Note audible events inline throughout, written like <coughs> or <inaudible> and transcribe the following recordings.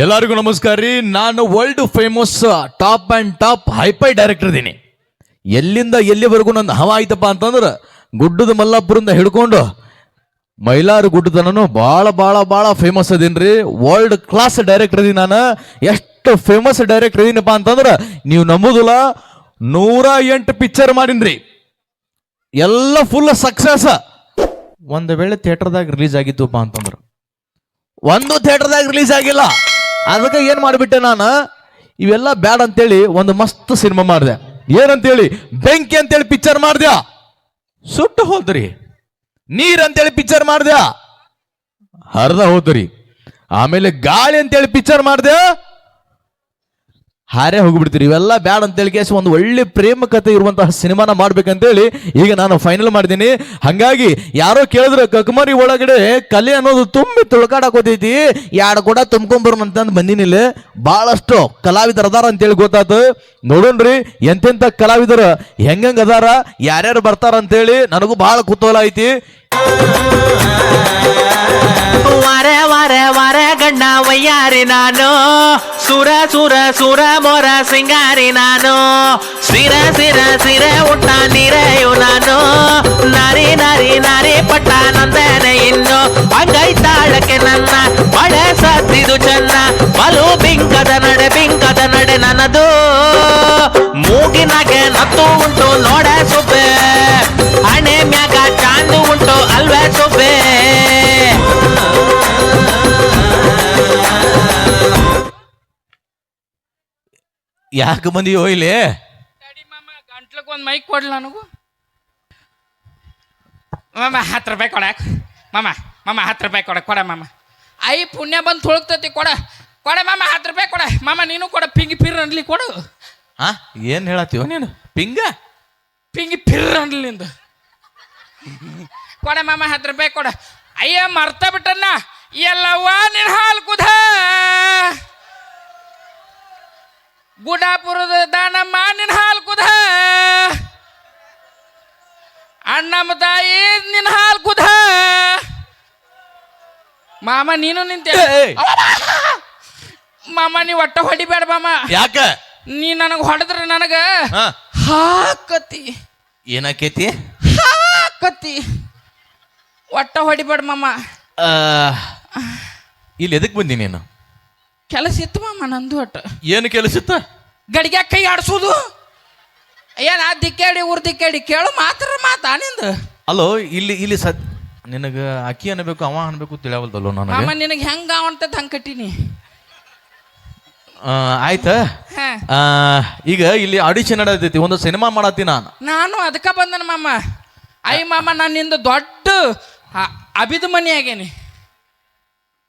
ಎಲ್ಲರಿಗೂ ನಮಸ್ಕಾರ ರೀ. ನಾನು world famous top and top hi fi director ಇದ್ದೀನಿ ಎಲ್ಲಿಂದ ಎಲ್ಲಿವರೆಗೂ ನನ್ನ ಹವ ಆಯ್ತಪ್ಪ ಅಂತಂದ್ರೆ ಗುಡ್ಡದ ಮಲ್ಲಾಪುರಿಂದ ಹಿಡ್ಕೊಂಡು ಮೈಲಾರ ಗುಡ್ಡದನೂ ಭಾಳ ಭಾಳ ಭಾಳ ಫೇಮಸ್ ಅದೀನಿ ರೀ. ವರ್ಲ್ಡ್ ಕ್ಲಾಸ್ ಡೈರೆಕ್ಟರ್ ಇದೀನಿ ನಾನು. ಎಷ್ಟು ಫೇಮಸ್ ಡೈರೆಕ್ಟರ್ ಇದೀನಪ್ಪ ಅಂತಂದ್ರೆ ನೀವು ನಂಬುದಿಲ್ಲ ನೂರ ಎಂಟು ಪಿಕ್ಚರ್ ಮಾಡೀನಿ ಎಲ್ಲ ಫುಲ್ ಸಕ್ಸಸ್ ಒಂದು ವೇಳೆ ಥಿಯೇಟರ್ದಾಗ ರಿಲೀಸ್ ಆಗಿತ್ತುಪ್ಪ ಅಂತಂದ್ರೆ. ಒಂದು ಥಿಯೇಟರ್ದಾಗ ರಿಲೀಸ್ ಆಗಿಲ್ಲ. ಅದಕ್ಕೆ ಏನು ಮಾಡಿಬಿಟ್ಟೆ ನಾನು? ಇವೆಲ್ಲ ಬ್ಯಾಡ ಅಂತೇಳಿ ಒಂದು ಮಸ್ತ್ ಸಿನಿಮಾ ಮಾಡಿದೆ. ಏನಂತೇಳಿ? ಬೆಂಕಿ ಅಂತೇಳಿ ಪಿಕ್ಚರ್ ಮಾಡ್ದ್ಯಾ? ಸುಟ್ಟು ಹೋದ್ರಿ. ನೀರ್ ಅಂತೇಳಿ ಪಿಕ್ಚರ್ ಮಾಡ್ದ್ಯಾ? ಹರ್ದ ಹೋದ್ರಿ. ಆಮೇಲೆ ಗಾಳಿ ಅಂತೇಳಿ ಪಿಕ್ಚರ್ ಮಾಡ್ದೆ. ಹಾರೇ ಹೋಗ್ಬಿಡ್ತೀರಿ. ಇವೆಲ್ಲ ಬ್ಯಾಡ್ ಅಂತೇಳಿ ಕೇಸ್ ಒಂದು ಒಳ್ಳೆ ಪ್ರೇಮ ಕಥೆ ಇರುವಂತಹ ಸಿನಿಮಾನ ಮಾಡ್ಬೇಕಂತೇಳಿ ಈಗ ನಾನು ಫೈನಲ್ ಮಾಡಿದ್ದೀನಿ. ಹಂಗಾಗಿ ಯಾರೋ ಕೇಳಿದ್ರು, ಕಕುಮಾರಿ, ಒಳಗಡೆ ಕಲೆ ಅನ್ನೋದು ತುಂಬಿ ತುಳ್ಕಾಡಕೋತೈತಿ ಎರಡು ಕೂಡ ತುಂಬ್ಕೊಂಬರೋಣ ಅಂತಂದು ಬಂದಿನಿಲ್ಲ ಭಾಳಷ್ಟು ಕಲಾವಿದರು ಅದಾರ ಅಂತೇಳಿ ಗೊತ್ತಾತು. ನೋಡೋಣ್ರಿ ಎಂತೆಂಥ ಕಲಾವಿದರು, ಹೆಂಗಂಗೆ ಅದಾರ, ಯಾರ್ಯಾರು ಬರ್ತಾರ ಅಂತೇಳಿ ನನಗೂ ಭಾಳ ಕುತೂಹಲ ಐತಿ. ವಾರೆ ವಾರೆ ವಾರೆ ಗಣ್ಣ ವಯ್ಯಾರಿ ನಾನು ಸುರ ಸುರ ಸುರ ಮೊರ ಸಿಂಗಾರಿ ನಾನು ಸಿರ ಸಿರ ಸಿರೆ ಉಟ್ಟ ನೀರೆಯು ನಾನು ನರಿ ನರಿ ನರಿ ಪಟ್ಟ ನಂದನೆ ಇನ್ನು ಅಂಗೈತಾಳಕ್ಕೆ ನನ್ನ ಮಳೆ ಸತ್ತಿದು ಚೆನ್ನ ಬಲು ಬಿಂಕದ ನಡೆ ಬಿಂಕದ ನಡೆ ನನ್ನದು ಮೂಗಿನಾಗೆ ನತ್ತು ಉಂಟು ಯಾಕೆ ಬಂದಿಯೋ ಇಲ್ಲಿ? ಗಂಟ್ಲಕ್ಕೆ ಒಂದು ಮೈಕ್ ಕೊಡ್ಲಿ ನನಗೂ. ಮಾಮ ಹತ್ತು ರೂಪಾಯಿ ಕೊಡಕ್ ಮಾಮ ಮಾಮ ಹತ್ತು ರೂಪಾಯಿ ಕೊಡ ಕೊಡ ಮಾಮ. ಐ ಪುಣ್ಯ ಬಂದು ತೊಳಗ್ತತಿ ಕೊಡ. ಕೊಡ ಮಾಮ ಹತ್ತು ರೂಪಾಯಿ ಕೊಡ. ಮಾಮ ನೀನು ಕೊಡ ಪಿಂಗಿ ಪಿರ್ ಅನ್ಲಿ ಕೊಡು. ಹಾ ಏನು ಹೇಳತ್ತೀವ ನೀನು? ಪಿಂಗ? ಪಿಂಗಿ ಪಿರ್ ಅನ್ಲಿಂದ ಕೊಡ ಮಾಮ ಹತ್ತು ರೂಪಾಯಿ ಕೊಡ. ಅಯ್ಯ ಮರ್ತ ಬಿಟ್ಟನ್ನ. ಎಲ್ಲವ್ವ ನಿನ್ ಹಾಲು ಕುದ. ಗುಡಾಪುರದ ದಾನಮ್ಮ ನಿನ್ನ ಹಾಲು ಕುದ. ಅಣ್ಣಮ್ಮ ತಾಯಿ ನಿನ್ನ ಹಾಲು ಕುದ. ಮಾಮ ನೀನು ನಿಂತೆ! ಮಾಮ ನೀ ಒಟ್ಟ ಹೊಡಿಬೇಡ ಮಾಮ. ಯಾಕ? ನೀ ನನಗೆ ಹೊಡೆದ್ರೆ ನನಗ ಹಾಕತಿ. ಏನಾಕೈತಿ? ಹಾಕತಿ. ಒಟ್ಟ ಹೊಡಿಬೇಡ ಮಾಮ. ಇಲ್ಲಿ ಎದಕ್ ಬಂದಿ ನೀನು? ಕೆಲಸ ಇತ್ತವ ನಂದು ಒಟ್ಟು. ಏನು ಕೆಲಸ ಕೆಲಸಿತ್ತ ಗಡಿಗೆ ಕೈ ಆಡಿಸೋದು? ಏನ ದಿಕ್ಕೇಡಿ ಊರ್ ದಿಕ್ಕೇಡಿ ಕೇಳು ಮಾತ್ರ ಮಾತಾ ನಿಂದು? ಅಲ್ಲೋ ಇಲ್ಲಿ ಇಲ್ಲಿ ಸತ್ ನಿನಗ ಅಕ್ಕಿ ಅನ್ಬೇಕು ಅವ ಅನ್ಬೇಕು ತಿಳಿಯವಲ್ದಲ್ಲೋ ನಾನು ಅಮ್ಮ ನಿನಗೆ ಹೆಂಗ ಅಂತ ಹಂಗೆ ಕಟ್ಟಿನಿ. ಆಯ್ತ? ಆ, ಈಗ ಇಲ್ಲಿ ಆಡಿಷನ್ ನಡೆದೈತಿ ಒಂದು ಸಿನಿಮಾ ಮಾಡತ್ತಿ ನಾನು. ನಾನು ಅದಕ್ಕೆ ಬಂದನ ಮಾಮ. ಐ ಮಾಮ ನಾನು ನಿಂದು ದೊಡ್ಡ ಅ- ಅಭಿದ ಮನಿ ಆಗೇನಿ.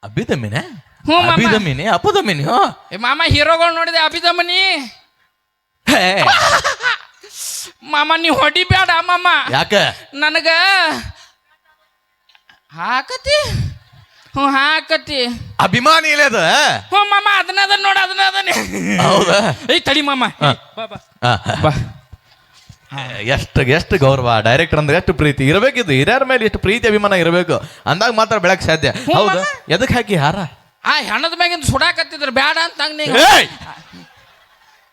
ಅಭಿದಮ್ಮಿನೆ ಹ್ಞೂ, ಮಾಮ. ಅಪದಮ್ಮಿನಿ ಹೋ ಏ ಮಾಮ ಹೀರೋಗಳು ನೋಡಿದೆ ಅಭಿದಮನಿ. ಹೇ, ಮಾಮ ನೀ ಹೊಡಿಬೇಡ ಮಾಮ. ಯಾಕ? ನನಗ ಹಾಕತಿ. ಹ್ಞೂ ಹಾಕತಿ. ಅಭಿಮಾನಿ ಇಲ್ಲದ ಅದ? ಹ್ಞೂ ಮಾಮ ಅದನ್ನ ಅದನ್ನ ನೋಡ ಅದನ್ನ ಅದನ್ನ ಹೌದಾ? ಏಯ್ ತಡಿ ಮಾಮ. ಬಾ ಬಾ. ಆ, ಬಾ. ಎಷ್ಟು ಎಷ್ಟು ಗೌರವ. ಡೈರೆಕ್ಟರ್ ಅಂದ್ರೆ ಎಷ್ಟು ಪ್ರೀತಿ. ಇರಬೇಕಿದ್ದು ಹಿರಿಯರ ಮೇಲೆ ಎಷ್ಟು ಪ್ರೀತಿ ಅಭಿಮಾನ ಇರಬೇಕು. ಅಂದಾಗ ಮಾತ್ರ ಬೆಳಕ್ ಸಾಧ್ಯ. ಹೌದು? ಎದಕ್ ಹಾಕಿ ಹಾರ? ಆ ಹೆಣದ ಮ್ಯಾಗಿಂದ ಸುಡಾಕತ್ತಿದ್ರು ಬೇಡ ಅಂತ ಹಂಗ ಏಯ್!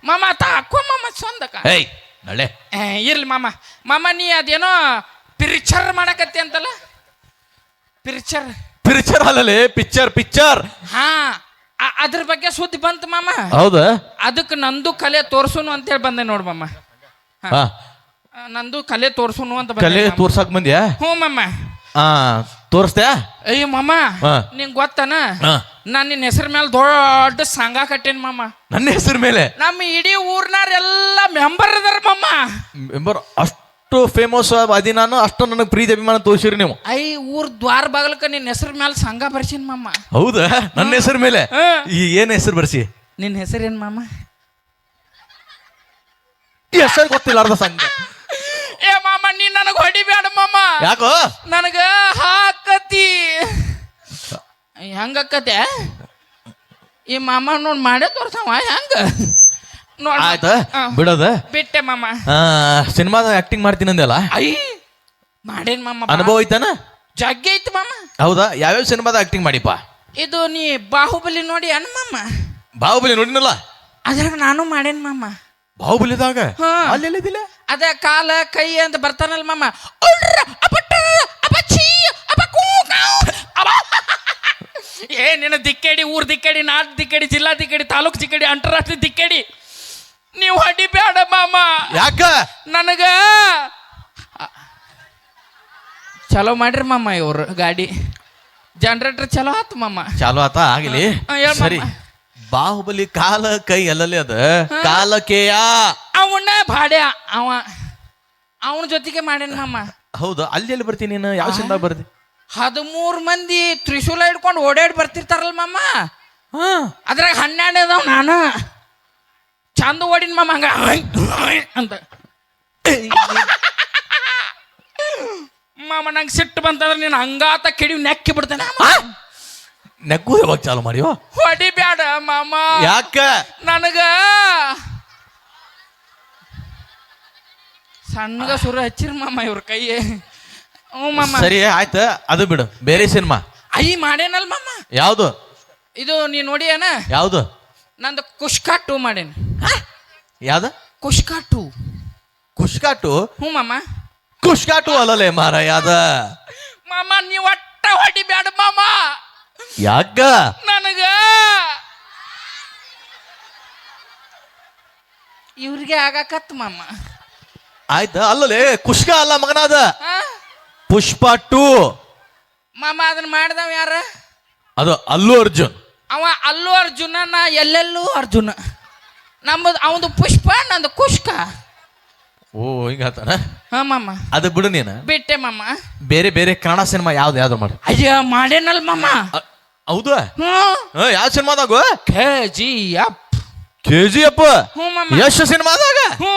ಮಾಮ ತಾ ಹಾಕೋ ಮಾಮ ಚಂದಕ. ಏಯ್ ನಳೆ. ಏ, ಇರ್ಲಿ ಮಾಮ. ಮಾಮ ನೀ ಅದೇನೋ ಪಿರಿಚರ್ ಮಾಡಕತ್ತಿ ಅಂತಲ್ಲ? ಪಿರಿಚರ್. ಪಿಕ್ಚರ್ ಅಲ್ಲಲೇ ಪಿಕ್ಚರ್ ಪಿಕ್ಚರ್ ಹಾ ಆ- ಅದ್ರ ಬಗ್ಗೆ ಸುದ್ದಿ ಬಂತು ಮಾಮ. ಹೌದಾ? ಅದಕ್ಕೆ ನಂದು ಕಲೆ ತೋರ್ಸುನು ಅಂತೇಳಿ ಬಂದೆ ನೋಡ್ ಮಾಮ. ಹಾ. ನಂದು ಕಲೆ ತೋರ್ಸುನು ಅಂತ ಬಂದೆ ಕಲೆ ಮಾಮ. ತೋರ್ಸಕ್ ಬಂದ್ಯಾ? ಹ್ಞೂ ಮಾಮ. ಆ ತೋರಿಸ್ತ್ಯಾ? ಅಯ್ಯ ಮಾಮ ಹಾ. ನಿಂಗೆ ಗೊತ್ತನ? ಹಾ. ನಾನು ನಿನ್ನ ಹೆಸರು ಮೇಲೆ ದೊಡ್ಡ ಸಂಘ ಕಟ್ಟೇನಿ ಮಾಮ. ನನ್ನ ಹೆಸರು ಮೇಲೆ? ನಮ್ಮ ಇಡೀ ಊರ್ನಾರೆಲ್ಲ ಮೆಂಬರ್ ಅದಾರ ಮಾಮ. ಮೆಂಬರ್ ಅಷ್ಟು ಫೇಮಸ್ ಅದಿ ನಾನು ಅಷ್ಟು ನನಗೆ ಪ್ರೀತಿ ಅಭಿಮಾನ ತೋರಿಸಿರಿ ನೀವು. ಐ ಊರ್ ದ್ವಾರ ಬಾಗಲಕ್ಕ ನಿನ್ನ ಹೆಸರು ಮೇಲೆ ಸಂಘ ಬರ್ಸೀನಿ ಮಾಮ. ಹೌದಾ? ನನ್ನ ಹೆಸರು ಮೇಲೆ? ಹಾ. ಈ ಏನ್ ಹೆಸರು ಬರ್ಸಿ? ನಿನ್ನ ಹೆಸರೇನು ಮಾಮ? ಹೆಸರು ಗೊತ್ತಿಲ್ಲ ಅರ್ಧ ಸಂಘ. ಏ ಮಾಮ ನೀ ನನಗೆ ಹೊಡಿಬೇಡ ಮಾಮ. ಯಾಕೋ? ನನಗ ಹಾಕತಿ. ಹೆಂಗಕ್ಕತೆ? ಈ ಮಾಮ ನೋಡ್ ಮಾಡೇ ತೋರ್ಸವ ಹೆಂಗ? ನೋಡ್ ಆಯ್ತಾ. ಬಿಡೋದ. ಬಿಟ್ಟೆ ಮಾಮ. ಸಿನಿಮಾದ ಆಕ್ಟಿಂಗ್ ಮಾಡ್ತೀನಿ ಅಂದೆಲ್ಲ ಐ ಮಾಡೇನ್ ಮಾಮ ಅನುಭವ ಐತಾನ? ಜಗ್ಗಿ ಐತಿ ಮಾಮ. ಹೌದಾ? ಯಾವ್ಯಾವ ಸಿನಿಮಾದ ಆಕ್ಟಿಂಗ್ ಮಾಡಿಪ್ಪ? ಇದು ನೀ ಬಾಹುಬಲಿ ನೋಡಿ ಅನ್ ಮಾಮ? ಬಾಹುಬಲಿ ನೋಡಿನಲ್ಲ? ಅದ್ರಾಗ ನಾನು ಮಾಡೇನ್ ಮಾಮ. ಬಾಹುಬಲಿದಾಗ? ಹಾ. ಅದ ಕಾಲ ಕೈ ಅಂತ ಬರ್ತಾನಲ್ಲ ಮಾಮ. ಏ ನಿನ್ನ ದಿಕ್ಕೇಡಿ ಊರ್ ದಿಕ್ಕೇಡಿ ನಾಡ್ ದಿಕ್ಕೇಡಿ ಜಿಲ್ಲಾ ದಿಕ್ಕೇಡಿ ತಾಲೂಕ್ ದಿಕ್ಕೇಡಿ ಅಂತಾರಾಷ್ಟ್ರೀಯ ದಿಕ್ಕೇಡಿ. ನೀವು ಹೊಡಿಬೇಡ ಮಾಮ. ಯಾಕ? ನನಗ. ಚಲೋ ಮಾಡ್ರಿ ಮಾಮ ಇವ್ರು ಗಾಡಿ. ಜನರೇಟರ್ ಚಲೋ ಆತು ಮಾಮ. ಚಾಲು ಆತ ಆಗಲಿ. ಸರಿ. ಬಾಹುಬಲಿ ಕಾಲ ಕೈ ಅಲ್ಲಲ್ಲಿ ಅದ. ಕಾಲಕೇಯ ಅವನ್ನ ಭಾಡ್ಯ ಅವ ಅವನ ಜೊತೆಗೆ ಮಾಡ್ಯಾನ ಮಾಮ ಹೌದು ಅಲ್ಲಿ ಎಲ್ಲಿ ಬರ್ತೀನಿ ನೀನು? ಯಾವ ಚಂದ ಬರ್ತಿ ಹದಿಮೂರು ಮಂದಿ ತ್ರಿಶೂಲ ಹಿಡ್ಕೊಂಡು ಓಡಾಡಿ ಬರ್ತಿರ್ತಾರಲ್ಲ ಮಮ್ಮ ಅದ್ರಾಗ ಹನ್ನೆರಡು ಅದಾವ ನಾನು. ಚಂದ ಓಡಿನ ಮಾಮ ಹಂಗ ಅಂತ. ಮಾಮ ನಂಗೆ ಸಿಟ್ಟು ಬಂತಂದ್ರೆ ನೀನು ಹಂಗಾತ ಕೆಡಿ ನೆಕ್ಕಿ ಬಿಡ್ತಾನೆ ನೆಗ್ಗು ಯಾವಾಗ ಚಾಲು ಮಾಡಿಯೋ ಹೊಡಿಬ್ಯಾಡ ಮಾಮ. ಯಾಕ? ನನಗ ಸಣ್ಣಗ ಸುರ ಹಚ್ಚಿರ ಮಾಮ ಇವ್ರ ಕೈ ಹ್ಞೂ ಮಾಮ. ಸರಿ ಆಯ್ತು. ಅದು ಬಿಡು. ಬೇರೆ ಸಿನಿಮಾ. ಐ ಮಾಡೇನಲ್ ಮಾಮ? ಯಾವ್ದು? ಇದು ನೀ ನೋಡಿ ಏನ ಯಾವ್ದು? ನಂದು ಕುಷ್ಕಾ ಟೂ ಮಾಡೇನಿ. ಯಾವ್ದು? ಕುಷ್ಕಾ ಟೂ. ಕುಷ್ಕಾಟು ಹ್ಞೂ ಮಾಮ. ಕುಷ್ಕಾಟು ಅಲ್ಲಲೇ ಮಾರ ಯಾವ್ದ ಮಾಮ ನೀ ಒಟ್ಟ ಹೊಡಿಬ್ಯಾಡ ಮಾಮ. ಯಾಕ? ನನಗ. ಇವ್ರಿಗೆ ಆಗಾಕತ್ ಮಾಮ. ಆಯ್ತು ಅಲ್ಲಲೇ ಕುಷ್ಕ ಅಲ್ಲ ಮಗನಾದ? ಆ? ಪುಷ್ಪ ಟು. ಮಾಮ ಅದನ್ನ ಮಾಡ್ದವ ಯಾರ? ಅದು ಅಲ್ಲು ಅರ್ಜುನ್. ಅವ ಅಲ್ಲು ಅರ್ಜುನ ನಾ ಎಲ್ಲೆಲ್ಲೂ ಅರ್ಜುನ. ನಮ್ಮದು ಅವಂದು ಪುಷ್ಪ ನಂದು ಕುಷ್ಕ. ಓ ಹಿಂಗಾತನ ಹಾ ಮಾಮ. ಅದು ಬಿಡು ನೀನು. ಬಿಟ್ಟೆ ಮಾಮ. ಬೇರೆ ಬೇರೆ ಕನ್ನಡ ಸಿನಿಮಾ ಯಾವ್ದು ಯಾವ್ದು ಮಾಡಿ. ಅಯ್ಯ ಮಾಡೇನಲ್ ಮಾಮ? ಹೌದು. ಯಾವ ಸಿನಿಮಾದಾಗ? ಕೆ ಜಿ ಕೆ ಜಿ ಹ್ಞೂ ಮಾಮ. ಎಷ್ಟು ಸಿನಿಮಾದಾಗ? ಹ್ಞೂ.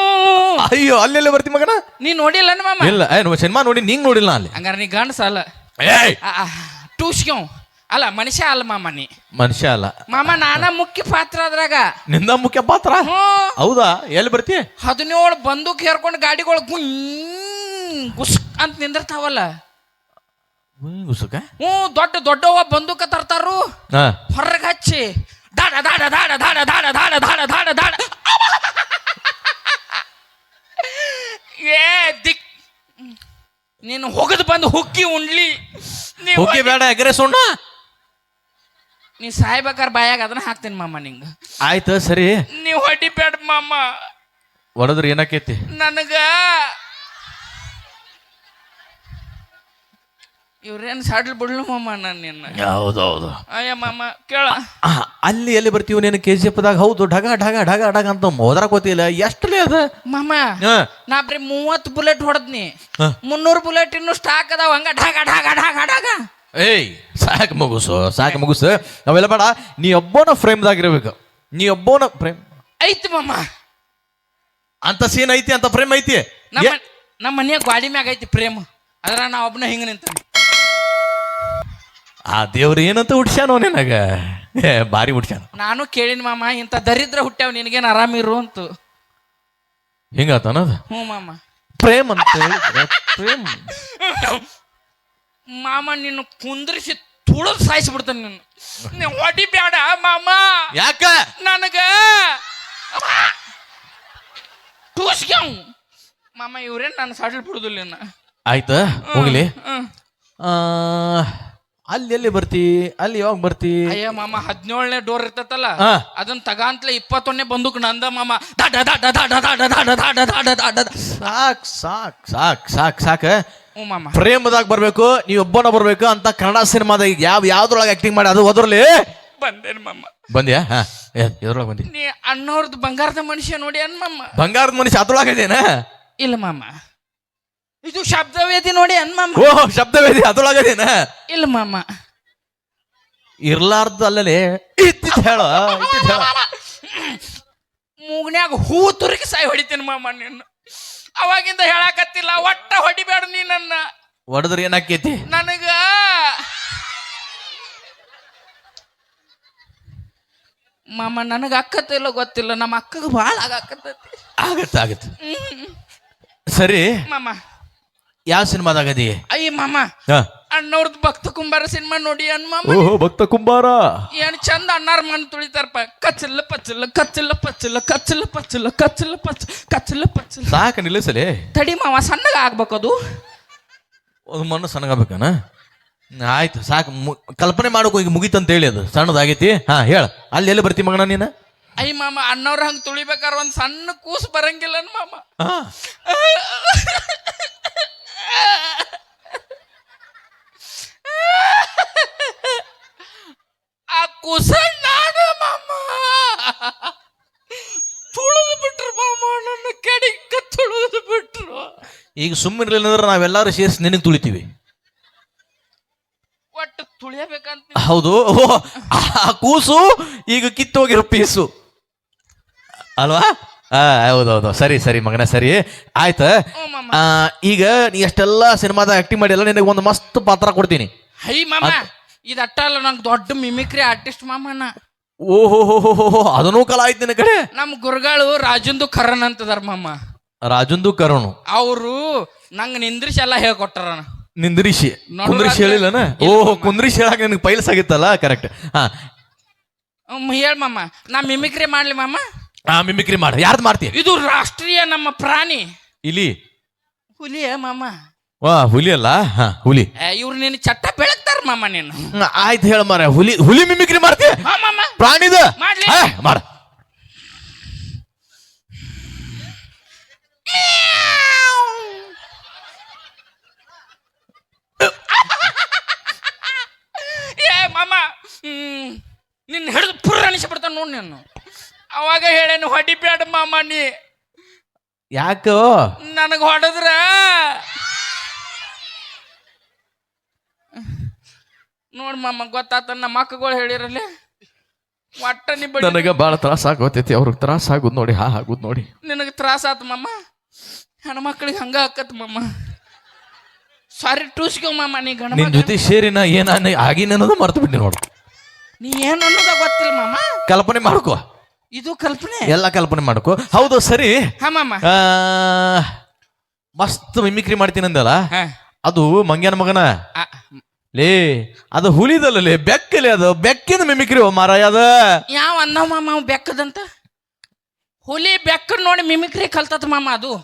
ಅಯ್ಯೋ ಅಲ್ಲೆಲ್ಲ ಬರ್ತಿ ಮಗನ? ನೀ ನೋಡಿಲ್ಲ ಮಾಮ? ಇಲ್ಲ. ಸಿನಿಮಾ ನೋಡಿ ನೀಂಗ್ ನೋಡಿಲ್ಲ ಅಲ್ಲಿ. ಹಂಗಾರೆ ನೀ ಗಂಡಸ ಅಲ್ಲ. ಏಯ್! ಟೂಸ್ಕ್ಯವ್ ಅಲ್ಲ ಮನುಷ್ಯ ಅಲ್ಲ ಮಾಮ ನೀ. ಮನುಷ್ಯ ಅಲ್ಲ. ಮಾಮ ನಾನ ಮುಖ್ಯ ಪಾತ್ರ ಅದ್ರಾಗ. ನಿಂದ ಮುಖ್ಯ ಪಾತ್ರ? ಹೌದಾ? ಎಲ್ಲಿ ಬರ್ತಿ? ಹದಿನೇಳು ಬಂದೂಕ್ ಹೇರ್ಕೊಂಡು ಗಾಡಿಗಳು ಗುಸ್ ಅಂತ ನಿಂದಿರ್ತಾವಲ್ಲ. ಗುಸುಕ ಹ್ಞೂ ದೊಡ್ಡ ದೊಡ್ಡವ ಬಂದೂಕ ತರ್ತಾರು ಹಾ. ಹೊರಗೆ ಹಚ್ಚಿ. ದಾಡ ದಾಡ ದಾಡ ದಾಡ ದಾಡ ದಾಡ ದಾಡ ದಾಡ ದಾಡ. ಏ ದಿಕ್. ನೀನು ಹೋಗದ್ ಬಂದು ಹುಕ್ಕಿ ಉಂಡ್ಲಿ ನೀ ಹೋಗಿ ಬೇಡ ಎಗರೆ ಸುಣ್ಣ ನೀ ಸಾಯ್ಬೇಕಾರ ಬಾಯಾಗ ಅದನ್ನ ಹಾಕ್ತೀನಿ ಮಾಮ ನಿಂಗ. ಆಯ್ತು ಸರಿ. ನೀವು ಹೊಡಿಬೇಡ ಮಾಮ. ಹೊಡೆದ್ರೆ ಏನಕ್ಕೈತಿ? ನನಗ ಇವ್ರೇನು ಸಾಡ್ಲು ಬಿಡ್ಲು ಮಾಮ ನಾನು ನಿನ್ನ? ಹೌದೌದು. ಅಯ್ಯ ಮಾಮ ಕೇಳ. ಅಲ್ಲಿ ಎಲ್ಲಿ ಬರ್ತೀವಿ ನೀನು ಕೆ ಜಿ ಎಫ್ದಾಗ ಹೌದು ಢಗ ಢಗ ಢಗ ಢಗ ಅಂತ ಹೋದ್ರ ಗೊತ್ತಿಲ್ಲ. ಎಷ್ಟಲೇ ಅದ? ಮಾಮ ಹಾ. ನಾ ಬರೀ ಮೂವತ್ತು ಬುಲೆಟ್ ಹೊಡೆದ್ನಿ. ಹಾ. ಮುನ್ನೂರು ಬುಲೆಟ್ ಇನ್ನು ಸ್ಟಾಕ್ ಅದಾವ. ಹಂಗ ಢಗ ಢಗ ಢಗ ಢಗ ಏಯ್ ಸಾಕು ಮುಗುಸು ಸಾಕು ಮುಗುಸು. ನಾವೆಲ್ಲ ಬೇಡ ನೀ ಒಬ್ಬನ ಫ್ರೇಮ್ದಾಗಿರ್ಬೇಕು. ನೀ ಒಬ್ಬನ ಫ್ರೇಮ್ ಐತಿ ಮಾಮ. ಅಂತ ಸೀನ್ ಐತಿ ಅಂತ ಫ್ರೇಮ್ ಐತಿ? ನಮ್ಮ ನಮ್ಮ ಮನೆಯ ಗಾಡಿ ಮ್ಯಾಗ ಐತಿ ಪ್ರೇಮ ಅದ್ರ ನಾ ಒಬ್ಬನ ಹಿಂಗ ನಿಂತ ಆ ದೇವ್ರು ಏನಂತ ಹುಡ್ಸ್ಯಾನೋ ನಿನಗ? ಏ ಭಾರಿ ಹುಡ್ಸ್ಯಾನ ನಾನು ಕೇಳಿನ ಮಾಮ ಇಂಥ ದರಿದ್ರ ಹುಟ್ಟ್ಯಾವ ನಿನಗೇನು ಆರಾಮಿರು ಅಂತ. ಹಿಂಗಾತ ಅನ್ನೋದು? ಹ್ಞೂ ಮಾಮ. ಪ್ರೇಮ್ ಅಂತ ಹೇಳಿದ್ರೆ ಪ್ರೇಮ್. ಮಾಮ ನಿನ್ನ ಕುಂದ್ರಿಸಿ ತುಳಿದು ಸಾಯಿಸ್ಬಿಡ್ತಾನೆ ನಿನ್ನ ಒಡಿ ಹೊಡಿಬೇಡ ಮಾಮ. ಯಾಕ? ನನಗ ಟೂಸ್ಗ್ಯಾವ್ ಮಾಮ ಇವ್ರೇನು ನಾನು ಸಾಡಲ್ ಬಿಡುದಿಲ್ಲ ಇನ್ನ. ಆಯ್ತು? ಹೋಗ್ಲಿ. ಹ್ಞೂ ಆ, ಅಲ್ಲಿ ಎಲ್ಲಿ ಬರ್ತಿ ಅಲ್ಲಿ ಯಾವಾಗ ಬರ್ತಿ ಅಯ್ಯ ಮಾಮ ಹದಿನೇಳನೇ ಡೋರ್ ಇರ್ತೈತಲ್ಲ ಹಾ. ಅದನ್ನ ತಗಾಂತ್ಲೆ ಇಪ್ಪತ್ತೊಂದನೇ ಬಂದೂಕ್ ನಂದ ಮಾಮ ದಾಡ ದಾಡ ದಾಡ ದಾಡ ದಾಡ ದಾಡ ದಾಡ ದಾಡ ದಾಡ ಸಾಕ್ ಸಾಕ್ ಸಾಕ್ ಸಾಕ್ ಸಾಕ ಹ್ಞೂ ಮಾಮ ಪ್ರೇಮದಾಗ ಬರ್ಬೇಕು ನೀವ್ ಒಬ್ಬನ ಬರ್ಬೇಕು ಅಂತ ಕನ್ನಡ ಸಿನಿಮಾದಾಗ ಯಾವ ಯಾವ್ದ್ರೊಳಗೆ ಆಕ್ಟಿಂಗ್ ಮಾಡಿ ಅದು ಹೋದ್ರಲ್ಲಿ ಬಂದೇನ್ ಮಾಮ ಬಂದ್ಯಾ ಹಾ ಎದ್ರೊಳಗೆ ಬಂದಿ ನೀ ಅಣ್ಣವ್ರದ್ದು ಬಂಗಾರದ ಮನುಷ್ಯ ನೋಡಿ ಅನ್ ಮಾಮ ಬಂಗಾರದ ಮನುಷ್ಯ ಅದ್ರೊಳಗೆ ಇದೇನ ಇಲ್ಲ ಮಾಮ ಇದು ಶಬ್ದವೇದಿ ನೋಡಿ ಅನ್ ಮಾಮ. ಓ ಶಬ್ದವೇದಿ ಅದೊಳಗದೇನ ಇಲ್ಲ ಮಾಮ. ಇರ್ಲಾರ್ದ ಅಲ್ಲಲೇ ಹೇಳ ಇದ್ದಿದ್ ಹೇಳ. ಮೂಗ್ನ್ಯಾಗ ಹೂ ತುರುಕಿ ಸಾಯಿ ಹೊಡಿತೀನಿ ಮಾಮ ನಿನ್ನ. ಅವಾಗಿಂದ ಹೇಳಾಕತ್ತಿಲ್ಲ ಒಟ್ಟ ಹೊಡಿಬೇಡ ನೀ ನನ್ನ ಹೊಡೆದ್ರೆ ಏನಾಕೈತಿ ನನಗ ಮಾಮ ನನಗ ಅಕ್ಕತ್ತಿಲ್ಲ ಗೊತ್ತಿಲ್ಲ ನಮ್ಮ ಅಕ್ಕಗ ಭಾಳ ಆಗಾಕತ್ತೈತಿ. ಆಗತ್ತ ಆಗತ್ತ. ಸರಿ. ಮಾಮ. ಯಾವ ಸಿನಿಮಾದಾಗ ಅದಿ? ಅಯ್ಯ ಮಾಮ ಅಣ್ಣವ್ರದ್ ಅಣ್ಣವ್ರದ್ದು ಭಕ್ತ ಕುಂಬಾರ ಸಿನಿಮಾ ನೋಡಿ ಅನ್ ಮಾಮ. ಓಹೋ ಭಕ್ತ ಕುಂಬಾರ? ಏನ್ ಚಂದ ಅಣ್ಣಾರ ಮನ್ ತುಳಿತಾರಪ್ಪ. ಕಚ್ಚಲ್ಲ ಪಚ್ಚಲ್ಲ ಕಚ್ಚಲ್ಲ ಪಚ್ಚಲ್ಲ ಕಚ್ಚಲ್ಲ ಪಚ್ಚಲ್ಲ ಕಚ್ಚಲ್ಲ ಪಚ್ಚ ಕಚ್ಚಲ್ಲ ಪಚ್ಚಲ್ಲ ಸಾಕ ನಿಲ್ಲಿಸಲಿ. ತಡಿ ಮಾವ ಸಣ್ಣಗ ಆಗ್ಬೇಕದು. ಒಂದು ಮಣ್ಣು ಸಣ್ಣಗಾಗ್ಬೇಕನ? ಆಯ್ತು ಸಾಕು. ಮು- ಕಲ್ಪನೆ ಮಾಡೋಕೆ ಈಗ ಮುಗೀತಂತ ಹೇಳಿ ಅದು. ಸಣ್ಣದಾಗೈತಿ. ಹಾ ಹೇಳ. ಅಲ್ಲಿ ಎಲ್ಲಿ ಬರ್ತಿ ಮಗನ ನೀನು? ಅಯ್ಯ ಮಾಮ ಅಣ್ಣವ್ರ ಹಂಗ ತುಳಿಬೇಕಾರ ಒಂದ್ ಸಣ್ಣ ಕೂಸು ಬರಂಗಿಲ್ಲ ಮಾಮ. ಹಾ. ಆ ಕೂಸ ನಾನ ಮಾಮ ತುಳಿದು ಬಿಟ್ರು ಮಾಮ ನನ್ನ ಕಡಿಗ ತುಳಿದು ಬಿಟ್ರು ಈಗ ಸುಮ್ಮನಿರಲಿಲ್ಲ ಅಂದ್ರೆ ನಾವೆಲ್ಲರೂ ಸೇರಿಸಿ ನಿನಗೆ ತುಳಿತೀವಿ. ಒಟ್ಟು ತುಳಿಯಬೇಕಂತ ಹೌದು. ಓ, ಆ ಕೂಸು ಈಗ ಕಿತ್ತೋಗಿರೋ ಪೀಸು. ಅಲ್ವಾ? ಹೌದೌದು. ಸರಿ ಸರಿ ಮಗನ ಸರಿ. ಆಯ್ತ? ಆ, ಈಗ ನೀ ಎಷ್ಟೆಲ್ಲ ಸಿನಿಮಾದಾಗ ಆಕ್ಟಿಂಗ್ ಮಾಡಿಲ್ಲ ನಿನಗೆ ಒಂದು ಮಸ್ತ್ ಪಾತ್ರ ಕೊಡ್ತೀನಿ. ಹೈ ಮಾಮ. ಅಲ್ಲ ನಂಗೆ ದೊಡ್ಡ ಮಿಮಿಕ್ರಿ ಆರ್ಟಿಸ್ಟ್ ಮಾಮಣ್ಣ ಓಹೋ ಹೋ ಹೋ ಹೋ ಹೋ ಅದನ್ನೂ ಕಲಾ ಆಯ್ತು ನಿನ್ನ ಕಡೆ. ನಮ್ಮ ಗುರುಗಳು ರಾಜಂದು ಖರನ್ ಅಂತದಾರ ಮಾಮ. ರಾಜಂದು ಕರುಣು. ಅವರು ನಂಗೆ ನಿಂದ್ರಿಸಿ ಎಲ್ಲ ಹೇಳ್ಕೊಟ್ಟಾರ ನಿಂದ್ರಿಸಿ ನೋಡು ಕುಂದ್ರಿಸಿ ರಾಜ. ಹೇಳಿಲ್ಲನ? ಓಹೋ. ಕುಂದ್ರಿಸಿ ಹೇಳಕ್ ನಿನಗೆ ಪೈಲ್ಸ್ ಆಗಿತ್ತಲ್ಲ? ಕರೆಕ್ಟ್ ಹಾ. ಹೇಳ ಮಾಮ. ನಾ ಮಿಮಿಕ್ರಿ ಮಾಡ್ಲಿ ಮಾಮ. ಆ ಮಿಮಿಕ್ರಿ ಮಾಡ. ಯಾರ್ದ್ ಮಾಡ್ತೀಯ? ಇದು ರಾಷ್ಟ್ರೀಯ ನಮ್ಮ ಪ್ರಾಣಿ. ಇಲಿ ಹುಲಿಯ ಮಾಮ? ವಾ ಹುಲಿ ಅಲ್ಲ? ಹಾ ಹುಲಿ. ಇವ್ರು ನಿನ್ನ ಚಟ್ಟ ಬೆಳಗ್ತಾರ ಮಾಮ ನೀನು. ಹ್ಮ್, ಆಯ್ತು ಹೇಳ ಮಾರ ಹುಲಿ ಹುಲಿ ಮಿಮಿಕ್ರಿ ಮಾಡ್ತೀಯ? ಹಾ ಮಾಮ. ಪ್ರಾಣಿದ? ಮಾಡ್ಲಿ. ಆ, ಮಾಡ. ಏ ಮಾಮ ನಿನ್ನ ಹಿಡಿದು ಪುರ್ರ ಅನಿಸ್ಬಿಡ್ತಾನ ನೋಡಿ ನೀನು. ಅವಾಗ ಹೇಳೇನು ಹೊಡಿಬೇಡ ಮಾಮ ನೀ. ಯಾಕೋ? ನನಗೆ ಹೊಡೆದ್ರ? ನೋಡ್ ಮಾಮ ಗೊತ್ತಾತ ನಮ್ಮ ಮಕ್ಕಳು ಹೇಳಿರಲಿ ಒಟ್ಟ ನೀ ಬಡಿ ನನಗ ಬಾಳ ತ್ರಾಸ ಆಗೋತೈತಿ ಅವ್ರಿಗೆ ತ್ರಾಸ ಆಗುದ್ ನೋಡಿ ಹಾ ಆಗುದ್ ನೋಡಿ. ನಿನಗೆ ತ್ರಾಸ ಆತು ಮಾಮ? ಹೆಣ್ಮಕ್ಳಿಗೆ ಹಂಗ ಆಕತ್ ಮಾಮ. ಸಾರಿ ಟೂಸ್ಕೋ ಮಾಮ ನೀ ಗಣ ನಿನ್ ಜೊತೆ ಸೇರಿ ನಾ ಏನ ಆಗಿನ ಅನ್ನೋದು ಮರ್ತು ಬಿಟ್ಟಿ ನೋಡು. ನೀ ಏನು ಅನ್ನೋದ ಗೊತ್ತಿಲ್ಲ ಮಾಮ? ಕಲ್ಪನೆ ಮಾಡ್ಕೋ. ಇದು ಕಲ್ಪನೆ. ಎಲ್ಲ ಕಲ್ಪನೆ ಮಾಡ್ಕೋ. ಹೌದು ಸರಿ. ಆ, ಮಸ್ತ್ ಮಿಮಿಕ್ರಿ ಮಾಡ್ತೀನಿ ಅಂದಲ್ಲ ಹಾ. ಅದು ಮಂಗ್ಯನ ಮಗನ? ಲೇ ಅದು ಹುಲಿದಲ್ಲ ಲೇ ಬೆಕ್ಕಲೆ ಅದು. ಬೆಕ್ಕಿನ ಮಿಮಿಕ್ರಿ ಓ ಮಾರಾಯ ಅದ. ಯಾವ ಅನ್ನ ಮಾಮ ಅವ್ ಬೆಕ್ಕದಂತ? ಹುಲಿ ಬೆಕ್ಕ ನೋಡಿ ಮಿಮಿಕ್ರಿ ಕಲ್ತತ್ ಮಾಮ ಅದು.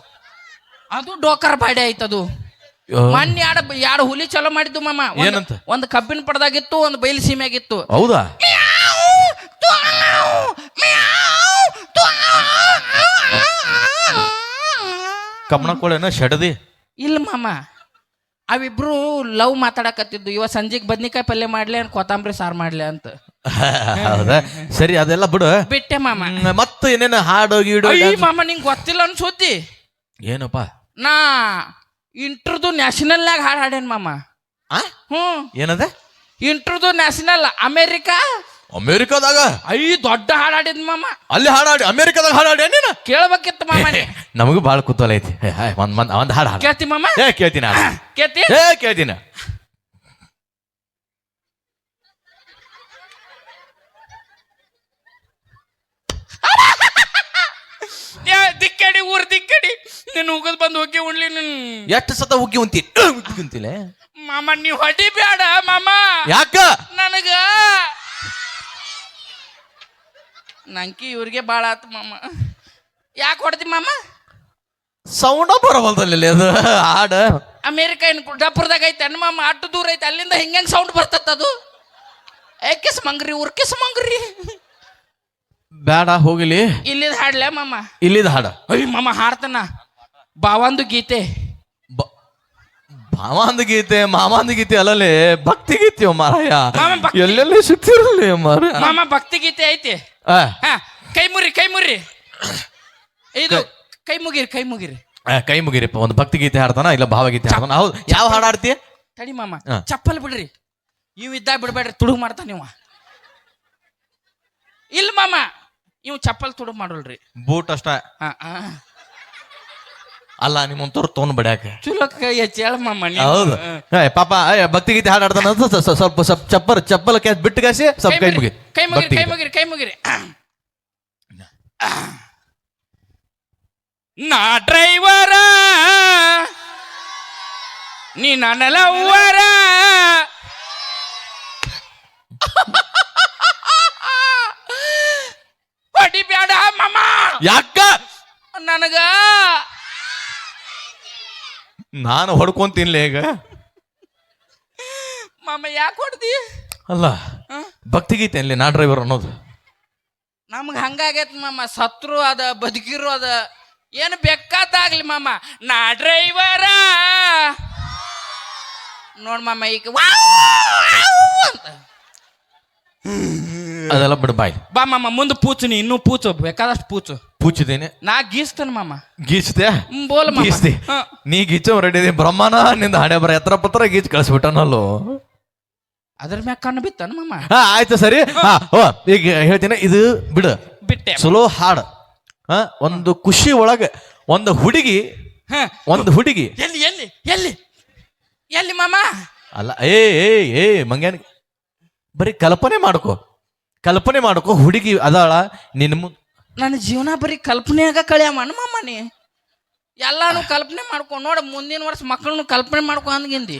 ಅದು ಡೋಕರ್ ಬಾಡಿ ಆಯ್ತದು. ಮೊನ್ನೆ ಎರಡು ಎರಡು ಹುಲಿ ಚಲೋ ಮಾಡಿದ್ದು ಮಾಮ. ಒಂದ್- ಏನಂತ? ಒಂದು ಕಬ್ಬಿನ ಪಡ್ದಾಗಿತ್ತು ಒಂದು ಬಯಲು ಸೀಮೆಯಾಗಿತ್ತು ಹೌದಾ? ಕಬ್ಬಣ ಕೋಳೇನ ಶಡದಿ. ಇಲ್ಲ ಮಾಮ. ಅವಿಬ್ರು ಲವ್ ಮಾತಾಡಕತ್ತಿದ್ದು ಇವ ಸಂಜೆಗೆ ಬದ್ನಿಕಾಯಿ ಪಲ್ಯ ಮಾಡ್ಲಿ ಅಂತ ಕೊತ್ತಂಬರಿ ಸಾರು ಮಾಡ್ಲಿ ಅಂತ. ಹೌದಾ? ಸರಿ ಅದೆಲ್ಲ ಬಿಡು. ಬಿಟ್ಟೆ ಮಾಮ. ಮತ್ತೆ ಏನೇನ ಹಾಡು ಗೀಡು ಈ ಮಾಮ ನಿಂಗೆ ಗೊತ್ತಿಲ್ಲ ಅನ್ಸೋತಿ ಏನಪ್ಪ? ನಾ ಇಂಟ್ರದು ನ್ಯಾಷನಲ್ನಾಗ ಹಾಡು ಹಾಡೇನ್ ಮಾಮ. ಹ್ಞೂ ಏನದ? ಇಂಟ್ರದು ನ್ಯಾಷನಲ್ ಅಮೇರಿಕಾ ಅಮೇರಿಕಾದಾಗ? ಐ ದೊಡ್ಡ ಹಾಡಾಡಿದ್ ಮಾಮ. ಅಲ್ಲಿ ಹಾಡಾಡಿ ಅಮೇರಿಕಾದಾಗ ಹಾಡಾಡಿ ನೀನು ಕೇಳ್ಬೇಕಿತ್ತು ಮಾಮ ನೀ. <laughs> ನಮಗೂ ಭಾಳ ಕುತೂಹಲ ಐತಿ. ಏ, ಹಾಯ್, ಒಂದ್ ಒಂದ್ ಒಂದ್ ಹಾಡು ಹಾಡು. ಕೇಳ್ತಿ ಮಾಮ? ಏ ಕೇಳ್ತೀನಿ ಹಾಡು. <coughs> ಕೇಳ್ತಿ? ಏ ಕೇಳ್ತೀನಿ. ಏ, ದಿಕ್ಕಡಿ ಊರ್ ದಿಕ್ಕಡಿ. ನೀನು ಹೋಗದ್ ಬಂದು ಹೋಗಿ ಉಣ್ಲಿ ನಿನ್. ಎಷ್ಟು ಸತ ಉಗ್ಗಿ ಉಂತಿ <coughs> ಉಂತಿಲ್ಲ ಮಾಮ ನೀವ್ ಹೊಡಿಬೇಡ ಮಾಮ. ಯಾಕ? ನನಗ ನಂಕಿ ಇವ್ರಿಗೆ ಭಾಳ ಆತು ಮಾಮ. ಯಾಕೆ ಹೊಡ್ದಿ ಮಾಮ? ಸೌಂಡ ಬರವಲ್ದಲ್ಲಿ ಅದು ಹಾಡು. ಅಮೇರಿಕ ಏನು ಗುಡ್ಡಾಪುರದಾಗ ಐತೆ ಅಣ್ಣ ಮಾಮ ಅಟ್ಟು ದೂರ ಐತೆ ಅಲ್ಲಿಂದ ಹಿಂಗೆ ಸೌಂಡ್ ಬರ್ತತ್ತ ಅದು? ಏ ಕಿಸ್ ಮಂಗ್ರಿ ಊರ್ ಕಿಸ್ ಮಂಗ್ರಿ. ಬೇಡ ಹೋಗಲಿ. ಇಲ್ಲಿದ್ ಹಾಡ್ಲೆ ಮಾಮ. ಇಲ್ಲಿದ ಹಾಡು. ಅಯ್ಯ ಮಾಮ ಹಾಡ್ತಾನ. ಬಾವಂದು ಗೀತೆ. ಭಾವಾಂದ ಗೀತೆ ಮಾಮಾಂದ ಗೀತೆ ಅಲ್ಲಲ್ಲಿ ಭಕ್ತಿ ಗೀತೆ ಮಾರಾಯ. ಮಾಮ, ಭಕ್ತಿ. ಎಲ್ಲೆಲ್ಲಿ ಸಿಗ್ತಿರಲಿ ಮಾರಾಯ. ಮಾಮ ಭಕ್ತಿ ಗೀತೆ ಐತಿ. ಆ, ಹಾ ಕೈ ಮುರಿ ಕೈ ಮುರಿ ಇದು ಕೈ ಮುಗಿರಿ ಕೈ ಮುಗಿರಿ. ಆ, ಕೈ ಮುಗಿರಿಪ್ಪ ಒಂದು ಭಕ್ತಿ ಗೀತೆ ಹಾಡ್ತಾನ ಇಲ್ಲ ಭಾವಗೀತೆ ಹಾಡ್ತಾನ? ಹೌದು ಯಾವ ಹಾಡು ಹಾಡ್ತೀಯ ತಡಿ ಮಾಮ ಹಾ. ಚಪ್ಪಲ್ ಬಿಡ್ರಿ. ಇವ್ ಇದ್ದಾಗ ಬಿಡ್ಬೇಡ್ರಿ ತುಡುಗ್ ಮಾಡ್ತಾನ ಇವ. ಇಲ್ಲ ಮಾಮ ಇವ್ ಚಪ್ಪಲ್ ತುಡುಗ್ ಮಾಡಲ್ರಿ. ಬೂಟ್ ಅಷ್ಟ. ಹಾ ಹಾ ಅಲ್ಲ ನಿಮ್ಮಂತವ್ರು ತೊಗೊಂಡ್ ಬಡ್ಯಾಕ ಚುಲಕ ಕೈ ಹಚ್ಚಿ ಹೇಳ ಮಾಮ ನೀನು. ಹೌದು. ಏ ಪಾಪ ಏ, ಭಕ್ತಿ ಗೀತೆ ಹಾಡಾಡ್ತಾನ ಅಂತ ಸ್ವ- ಸ್ವ- ಸ್ವಲ್ಪ ಸ್ವಲ್ಪ ಚಪ್ಪರ್ ಚಪ್ಪಲ್ ಕ್ಯಾಸ್ ಬಿಟ್ಟು ಕಾಸಿ ಸ್ವಲ್ಪ ಕೈ ಮುಗಿ ಕೈ ಮುಗಿರಿ ಭಕ್ತಿ ಕೈ ಗೀತೆ. ಮುಗಿರಿ ಕೈ ಮುಗಿರಿ ನಾ ಡ್ರೈವರ ನೀ ನನ್ನ ಲವ್ವರ ಹೊಡಿಬ್ಯಾಡ ಮಾಮ ಯಾಕ ನನಗ ನಾನು ಹೊಡ್ಕೊಂತೀನಿಲ್ಲ ಈಗ ಮಾಮ ಯಾಕೆ ಹೊಡ್ದಿ? ಅಲ್ಲ ಭಕ್ತಿಗೀತೆ ಅಲ್ಲಿ ನಾ ಡ್ರೈವರ್ ಅನ್ನೋದು. ನಮ್ಗೆ ಹಂಗಾಗೈತೆ ಮಾಮ ಸತ್ರು ಅದ ಬದುಕಿರು ಅದ. ಏನು ಬೇಕಾದಾಗ್ಲಿ ಮಾಮ ನಾ ಡ್ರೈವರ ನೋಡ್ ಮಾಮ ಈಗ ವಾವ್, ವಾವ್ ಅಂತ. ಅದೆಲ್ಲ ಬಿಡು ಬಾಯ್. ಬಾ ಮಾಮ ಮುಂದೆ ಪೂಚು ನೀ ಇನ್ನೂ ಪೂಚು ಬೇಕಾದಷ್ಟು ಪೂಚು. ಪೂಚಿದ್ದೇನೆ ನಾ ಗೀಸ್ತೇನೆ ಮಾಮ. ಗೀಚ್ದೆ? ಬೋಲ್ ಮಾಮ. ಗೀಚ್ದೆ. ಹ. ನೀ ಗೀಚೋ ರೆಡಿ ಇದೀನಿ ಬ್ರಹ್ಮನ ನಿಂದ ಹಣೆ ಬರ ಎತ್ತರ ಪತ್ರ ಗೀಚ್ ಕಳಿಸ್ಬಿಟ್ಟನಲ್ಲೋ. ಅದ್ರ ಮ್ಯಾಗ ಕಣ್ಣು ಬಿತ್ತನ ಮಾಮ. ಹಾ ಆಯ್ತು ಸರಿ. ಹಾ. ಓ ಈಗ ಹೇಳ್ತೀನಿ ಇದು ಬಿಡು. ಬಿಟ್ಟೆ. ಚಲೋ ಹಾಡು. ಹಾ ಒಂದು ಖುಷಿ ಒಳಗೆ ಒಂದು ಹುಡುಗಿ ಹ. ಒಂದು ಹುಡುಗಿ. ಎಲ್ಲಿ ಎಲ್ಲಿ ಎಲ್ಲಿ? ಎಲ್ಲಿ ಮಾಮ? ಅಲ್ಲ ಏ ಏ ಏ ಮಂಗ್ಯಾನ ಬರೀ ಕಲ್ಪನೆ ಮಾಡ್ಕೋ. ಕಲ್ಪನೆ ಮಾಡ್ಕೋ ಹುಡುಗಿ ಅದಾಳ ನಿನ್ನ ಮುಂದ್ ನನ್ನ ಜೀವನ ಬರೀ ಕಲ್ಪನೆಯಾಗ ಕಳ್ಯಾಮ ಮಾಮ ನೀ ಎಲ್ಲಾನು ಕಲ್ಪನೆ ಮಾಡ್ಕೊ ನೋಡ ಮುಂದಿನ ವರ್ಷ ಮಕ್ಕಳನ್ನು ಕಲ್ಪನೆ ಮಾಡ್ಕೊ ಅಂದ್ಗಿಂದಿ.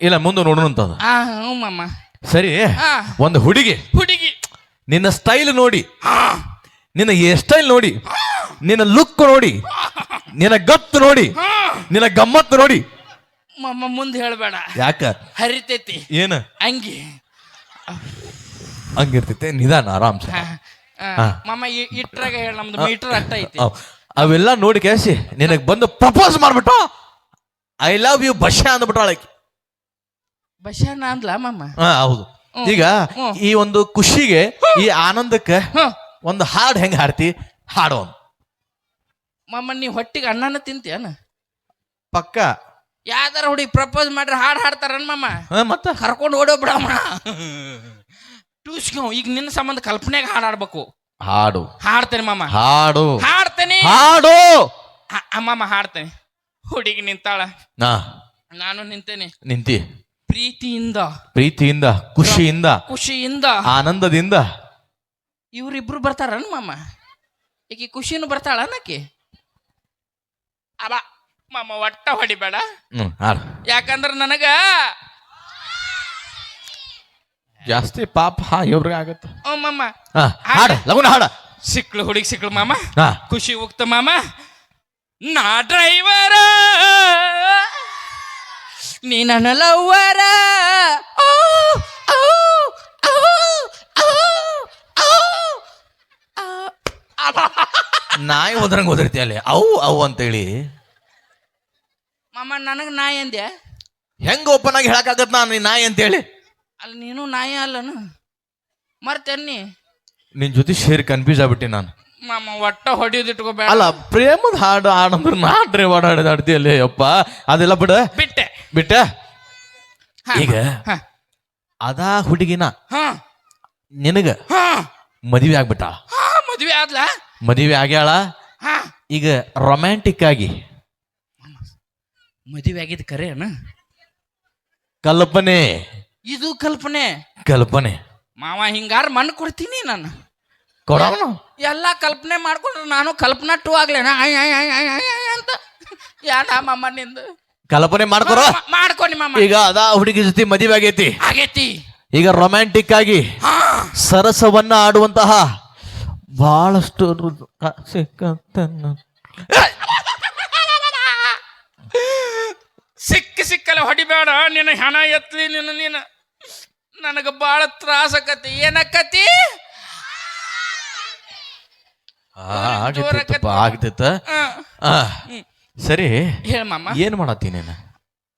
ಇಲ್ಲ ಮುಂದೆ ನೋಡೋಣ ನೋಡೋಣಂತದ ಆ ಹ್ಞೂ ಮಾಮ. ಸರಿ ಒಂದು ಹುಡುಗಿ. ಹುಡುಗಿ. ನಿನ್ನ ಸ್ಟೈಲ್ ನೋಡಿ. ನಿನ್ನ ಏ ಸ್ಟೈಲ್ ನೋಡಿ. ನಿನ್ನ ಲುಕ್ ನೋಡಿ. ನಿನ್ನ ಗತ್ತು ನೋಡಿ. ನಿನ್ನ ಗಮ್ಮತ್ತು ನೋಡಿ. ಮಾಮ ಮುಂದೆ ಹೇಳಬೇಡ. ಯಾಕ? ಹರಿತೈತಿ. ಏನು? ಅಂಗಿ. ಹಂಗಿರ್ತೈತೆ ನಿಧಾನ ಆರಾಮ್ಸೆ. ಹಾ. ಮಾಮ ಇಟ್ರಾಗ ಹೇಳ ನಮ್ದು ಮೀಟರ್ ಅಟ್ಟ ಐತಿ. ಅವೆಲ್ಲ ನೋಡಿ ಕೇಸಿ ನಿನಗ್ ಬಂದು ಪ್ರಪೋಸ್ ಮಾಡ್ಬಿಟ್ಟು ಐ ಲವ್ ಯು ಬಶ ಅಂದ್ಬಿಟ್ಟಾಳಕಿ ಬಶಾನ ಅಂದ್ಲ ಮಾಮ? ಹಾ ಹೌದು. ಈಗ ಈ ಒಂದು ಖುಷಿಗೆ ಈ ಆನಂದಕ್ಕೆ ಒಂದು ಹಾಡು ಹೆಂಗ್ ಹಾಡ್ತಿ? ಹಾಡು ಒಂದು ಮಾಮ ನೀ ಹೊಟ್ಟಿಗೆ ಅನ್ನನ ತಿಂತೀಯನ? ಪಕ್ಕ. ಯಾವ್ದಾರ ಹುಡುಗಿ ಪ್ರಪೋಸ್ ಮಾಡ್ರಿ ಹಾಡು ಹಾಡ್ತಾರನ್ ಮಾಮ? ಮತ್ತ? ಕರ್ಕೊಂಡು ಓಡೋ ಬಿಡಮ್ಮ. ಟೂಸ್ಕೊ ಈಗ ನಿನ್ನ ಸಂಬಂಧ ಕಲ್ಪನೆಗೆ ಹಾಡಾಡ್ಬೇಕು. ಹಾಡು. ಹಾಡ್ತೇನೆ ಮಾಮ. ಹಾಡು. ಹಾಡ್ತೇನೆ. ಹಾಡು. ಮಾಮ ಹಾಡ್ತೇನೆ. ಹುಡುಗಿ ನಿಂತಾಳ. ನಾ. ನಾನು ನಿಂತೇನೆ. ನಿಂತಿ. ಪ್ರೀತಿಯಿಂದ. ಪ್ರೀತಿಯಿಂದ ಖುಷಿಯಿಂದ ಖುಷಿಯಿಂದ. ಆನಂದದಿಂದ. ಇವ್ರಿಬ್ರು ಬರ್ತಾರನ್ ಮಾಮ? ಈಕಿ ಖುಷಿನೂ ಬರ್ತಾಳ ನಾಕಿ ಅಬ ಮಾಮ ಒಟ್ಟ ಹೊಡಿಬೇಡ. ಯಾಕಂದ್ರ ನನಗ ಜಾಸ್ತಿ ಪಾಪ ಹಾ ಇವ್ರಿಗೆ ಆಗತ್ತ. ಓ ಮಾಮ. ಹಾ ಹಾಡು. ಲಗುನ ಹಾಡ. ಸಿಕ್ಳು ಹುಡುಗಿ ಸಿಕ್ಳು ಮಾಮ. ಹಾ. ಖುಷಿ ಉಕ್ತ ಮಾಮ. ನಾ ಡ್ರೈವರ ನೀ ನನ್ನ ಲವ್ವರ ಓ, ಓ, ಓ, ಓ, ಓ, ಆ, ನಾಯಿ ಓದ್ರಂಗ ಹೋದಿರ್ತಿ ಅಲ್ಲಿ. ಅವು ಅವು ಅಂತೇಳಿ. ಮಾಮ ನನಗೆ ನಾಯಿ ಅಂದ್ಯ? ಹೆಂಗ್ ಓಪನ್ ಆಗಿ ಹೇಳಕ್ಕಾಗತ್ ನಾನು ಈ ನಾಯಿ ಅಂತೇಳಿ? ಅಲ್ಲಿ ನೀನು ನಾಯಿ ಅಲ್ಲನು? ಮರ್ತೇನಿ ನಿನ್ ಜೊತೆ ಶೇರ್ ಕನ್ಫ್ಯೂಸ್ ಆಗ್ಬಿಟ್ಟಿ ನಾನು. ಮಾಮ ಒಟ್ಟ ಹೊಡಿಯೋದು ಇಟ್ಕೋಬೇಡ. ಅಲ್ಲ ಪ್ರೇಮದ ಹಾಡು ಹಾಡಂದ್ರೆ ನಾ ಡ್ರೈ ಹಾಡಿದ ಹಾಡ್ತಿ ಅಲ್ಲಿ ಅಪ್ಪ ಅದೆಲ್ಲ ಬಿಡ. ಬಿಟ್ಟೆ. ಬಿಟ್ಟ? ಹಾ, ಈಗ ಹಾ, ಅದಾ ಹುಡುಗಿನ ಹಾ, ನಿನಗ ಹಾ, ಮದುವೆ ಆಗ್ಬಿಟ್ಟ. ಹಾ, ಮದ್ವೆ ಆದ್ಲ? ಮದುವೆ ಆಗ್ಯಾಳ? ಹಾ. ಈಗ ರೊಮ್ಯಾಂಟಿಕ್ ಆಗಿ. ಮದುವೆ ಆಗಿದ್ ಕರೆ ಅಣ್ಣ ಕಲ್ಪನೆ ಇದು ಕಲ್ಪನೆ. ಕಲ್ಪನೆ. ಮಾವ ಹಿಂಗಾರ ಮಣ್ಣು ಕೊಡ್ತೀನಿ ನಾನು. ಕೊಡೋನು ಎಲ್ಲ ಕಲ್ಪನೆ ಮಾಡ್ಕೊಂಡ್ರೆ ನಾನು ಕಲ್ಪನಾ ಟೂ ಆಗ್ಲೇನ ಆಯ್ ಆಯ್ ಆಯ್ ಆಯ್ ಆಯ್ ಆಯ್ ಅಂತ. ಯಾಡ ಮಾಮ ನಿಂದು? ಕಲ್ಪನೆ ಮಾಡ್ಕೊರ? ಮಾಡ್ಕೊಂಡಿ ಮಾಡ್ಕೊನಿ ಮಾಮ. ಈಗ ಅದಾ ಹುಡುಗಿ ಜೊತೆ ಮದುವೆ ಆಗೈತಿ. ಆಗೈತಿ. ಈಗ ರೊಮ್ಯಾಂಟಿಕ್ ಆಗಿ ಸರಸವನ್ನ ಆಡುವಂತಹ ಬಹಳಷ್ಟು. ಸಿಕ್ಕ ಸಿಕ್ಕಲ್ಲ ಹೊಡಿಬೇಡ. ನಿನ್ನ ಹಣ ಎತ್ತಿ ನಿನ್ನ ನೀನು. ನನಗ ಬಹಳ ತ್ರಾಸ ಏನಕತಿ ಆಗ್ತೈತಪ್ಪ ಆಗ್ತೈತ ಆ, ಸರಿ ಹೇಳ ಮಾಮ. ಏನ್ ಮಾಡತ್ತಿ ನೀನು?